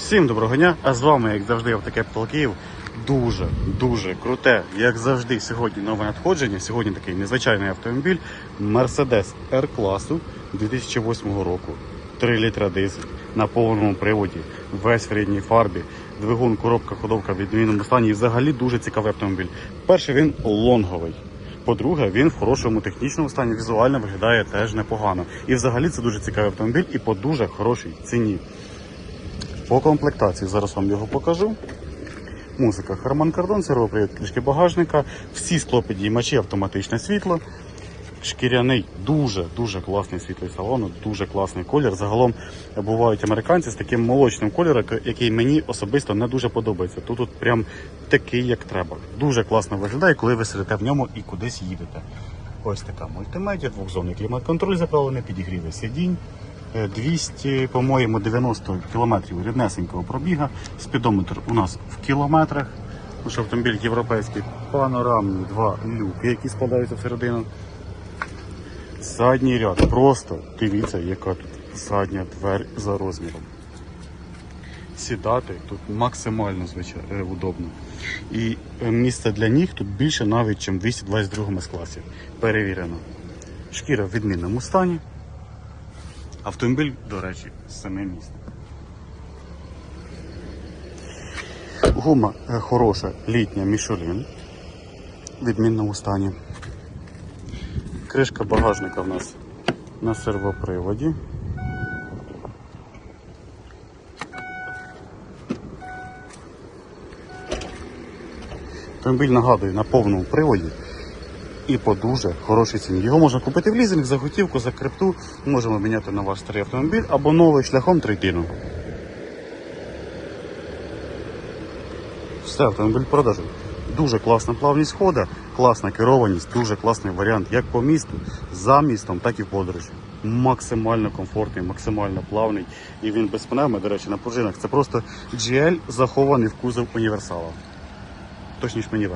Всім доброго дня! А з вами, як завжди, Автокепітал Київ. Дуже, дуже круте, як завжди, сьогодні нове надходження. Сьогодні такий незвичайний автомобіль Mercedes R класу 2008 року. 3 літра дизель на повному приводі, весь в рідній фарбі, двигун, коробка, ходовка в відмінному стані. І взагалі дуже цікавий автомобіль. Перше, він лонговий. По-друге, він в хорошому технічному стані, візуально виглядає теж непогано. І взагалі це дуже цікавий автомобіль і по дуже хорошій ціні. По комплектації зараз вам його покажу. Музика Harman Kardon, сервопривід кришки багажника, всі склопідіймачі, автоматичне світло. Шкіряний, дуже дуже класний світлий салон, дуже класний колір. Загалом бувають американці з таким молочним кольором, який мені особисто не дуже подобається. Тут, тут прям такий, як треба. Дуже класно виглядає, коли ви сидите в ньому і кудись їдете. Ось така мультимедіа, двохзонний клімат-контроль заправлений, підігріви сидінь. Е, 200, по-моєму, 90 кілометрів ріднесенького пробіга. Спідометр у нас в кілометрах. Тому що автомобіль європейський, панорамні два люки, які складаються всередину. Задній ряд. Просто дивіться, яка тут задня дверь за розміром. Сідати тут максимально звичайно удобно. І е, місце для ніг тут більше навіть, ніж в 222 класі. Перевірено. Шкіра в відмінному стані. Автомобіль, до речі, семимісний. Гума е, хороша літня Мішелін в відмінному стані. Кришка багажника в нас на сервоприводі. Автомобіль нагадує на повному приводі і по дуже хорошій ціні. Його можна купити в лізинг за готівку, за крипту. Можемо міняти на ваш старий автомобіль або новий шляхом трейдину. Все, автомобіль продажу. Дуже класна плавність хода, класна керованість, дуже класний варіант як по місту, за містом, так і в подорожі. Максимально комфортний, максимально плавний. І він без пневми, до речі, на пружинах. Це просто GL захований в кузов універсала. Точніше мені